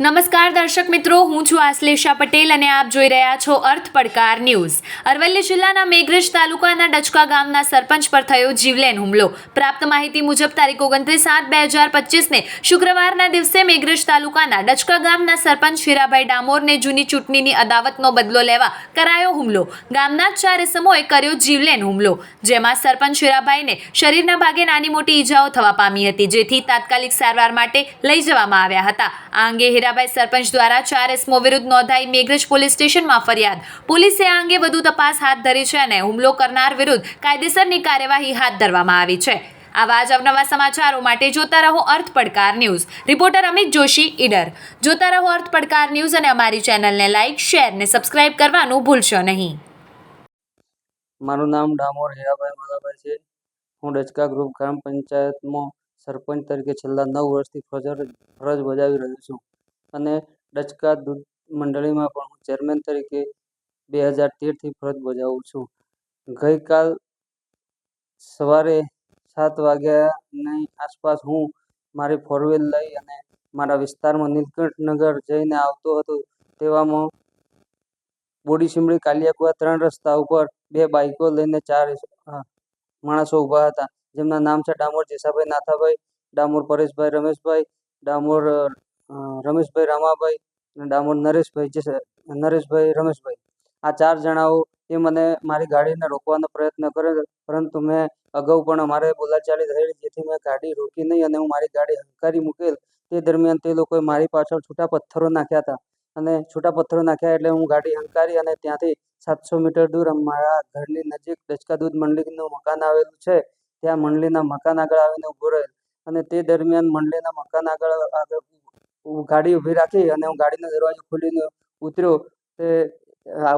નમસ્કાર દર્શક મિત્રો, હું છું આશ્લેષા પટેલ અને આપ જોઈ રહ્યા છો અર્થ પડકાર ન્યૂઝ. અરવલ્લી જિલ્લાના મેઘરજ તાલુકાના ડચકા ગામના સરપંચ પર થયો જીવલેન હુમલો. પ્રાપ્ત માહિતી મુજબ તારીખ ઓગણત્રીસ સાત બે હજાર પચીસને શુક્રવારના દિવસે મેઘરજ તાલુકાના ડચકા ગામના સરપંચ હીરાભાઈ ડામોરને જૂની ચૂંટણીની અદાવતનો બદલો લેવા કરાયો હુમલો. ગામના ચાર ઇસમોએ કર્યો જીવલેન હુમલો, જેમાં સરપંચ હીરાભાઈને શરીરના ભાગે નાની મોટી ઈજાઓ થવા પામી હતી, જેથી તાત્કાલિક સારવાર માટે લઈ જવામાં આવ્યા હતા. આ અંગે હીરાભાઈ સરપંચ દ્વારા ચાર એસમો વિરુદ્ધ નોંધાઈ મેઘરજ પોલીસ સ્ટેશનમાં ફરિયાદ. પોલીસે આ અંગે વધુ તપાસ હાથ ધરી છે અને હુમલો કરનાર વિરુદ્ધ કાયદેસરની કાર્યવાહી હાથ ધરવામાં આવી છે. આવા જ અવનવા સમાચારો માટે જોતા રહો અર્થ પડકાર ન્યૂઝ. રિપોર્ટર અમિત જોશી, ઈડર. જોતા રહો અર્થ પડકાર ન્યૂઝ અને અમારી ચેનલને લાઇક શેર ને સબસ્ક્રાઇબ કરવાનું ભૂલશો નહીં. મારું નામ ડામોર હેરાભાઈ માધાભાઈ છે. હું ડચકા ગ્રુપ ગ્રામ પંચાયતમાં સરપંચ તરીકે છેલ્લા નવ વર્ષથી ફરજ ફરજ બજાવી રહ્યો છું. અને ડચકા દૂધ મંડળીમાં પણ હું ચેરમેન તરીકે બે હજાર તેરથી ફરજ બજાવું છું. ગઈકાલ સવારે સાત વાગ્યાની આસપાસ હું મારી ફોર વ્હીલ લઈ અને મારા વિસ્તારમાં નીલકંઠનગર જઈને આવતો હતો તેવામાં બોડી સિમડી કાલિયાકુવા ત્રણ રસ્તા ઉપર બે બાઈકો લઈને ચાર માણસો ઊભા હતા. જેમના નામ છે ડામોર જેસાભાઈ નાથાભાઈ, ડામોર પરેશભાઈ રમેશભાઈ, ડામોર રમેશભાઈ રામાભાઈ અને ડામોર નરેશભાઈ જે નરેશભાઈ, રમેશભાઈ. આ ચાર જણાઓ એ મને મારી ગાડીને રોકવાનો પ્રયત્ન કર્યો પરંતુ મેં અગાઉ પણ અમારે બોલાચાલી થયેલી, જેથી મેં ગાડી રોકી નહીં અને હું મારી ગાડી હંકારી મૂકેલ. તે દરમિયાન તે લોકોએ મારી પાછળ છૂટા પથ્થરો નાખ્યા હતા અને છૂટા પથ્થરો નાખ્યા એટલે હું ગાડી હંકારી અને ત્યાંથી સાતસો મીટર દૂર મારા ઘરની નજીક ડચકા દૂધ મંડળીનું મકાન આવેલું છે. ત્યાં મંડળીના મકાન આગળ આવીને ઊભો રહેલ અને તે દરમિયાન મંડળીના મકાન આગળ આગળ ગાડી ઊભી રાખી અને હું ગાડીનો દરવાજો ખોલીને ઉતર્યો. તે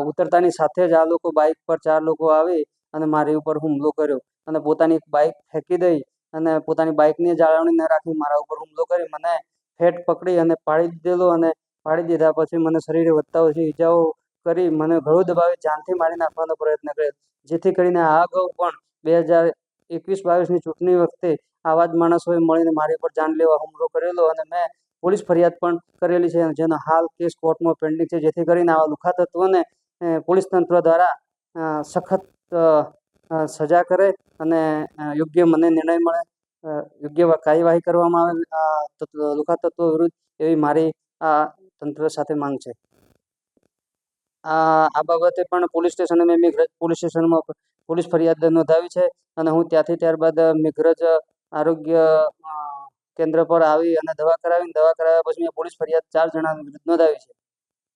ઉતરતાની સાથે જ આ લોકો બાઇક પર ચાર લોકો આવી અને મારી ઉપર હુમલો કર્યો અને પોતાની બાઇક ફેંકી દઈ અને પોતાની બાઇકની જાળવણી ન રાખી મારા ઉપર હુમલો કરી મને ફેટ પકડી અને પાડી દીધેલો અને પાડી દીધા પછી મને શરીરે વધતા ઓછી ઈજાઓ કરી મને ગળું દબાવી જાનથી મારી નાખવાનો પ્રયત્ન કર્યો. જેથી કરીને આ અગાઉ પણ બે હજાર એકવીસ બાવીસની ચૂંટણી વખતે આવા જ માણસોએ મળીને મારી ઉપર જાન લેવા હુમલો કરેલો અને મેં પોલીસ ફરિયાદ પણ કરેલી છે જેનો હાલ કેસ કોર્ટમાં પેન્ડિંગ છે, જેથી કરીને આવા લુખા તત્વોને પોલીસ તંત્ર દ્વારા સખત સજા કરે અને યોગ્ય મને નિર્ણય મળે યોગ્ય કાર્યવાહી કરવામાં આવે લુખા તત્વો વિરુદ્ધ એવી મારી આ તંત્ર સાથે માંગ છે. આ બાબતે પણ પોલીસ સ્ટેશન મેં મેઘરજ પોલીસ સ્ટેશનમાં પોલીસ ફરિયાદ નોંધાવી છે અને હું ત્યાંથી ત્યારબાદ મેઘરજ આરોગ્ય કેન્દ્ર પર આવી અને દવા કરાવીને દવા કરાવ્યા પછી મેં પોલીસ ફરિયાદ ચાર જણા વિરુદ્ધ નોંધાવી છે.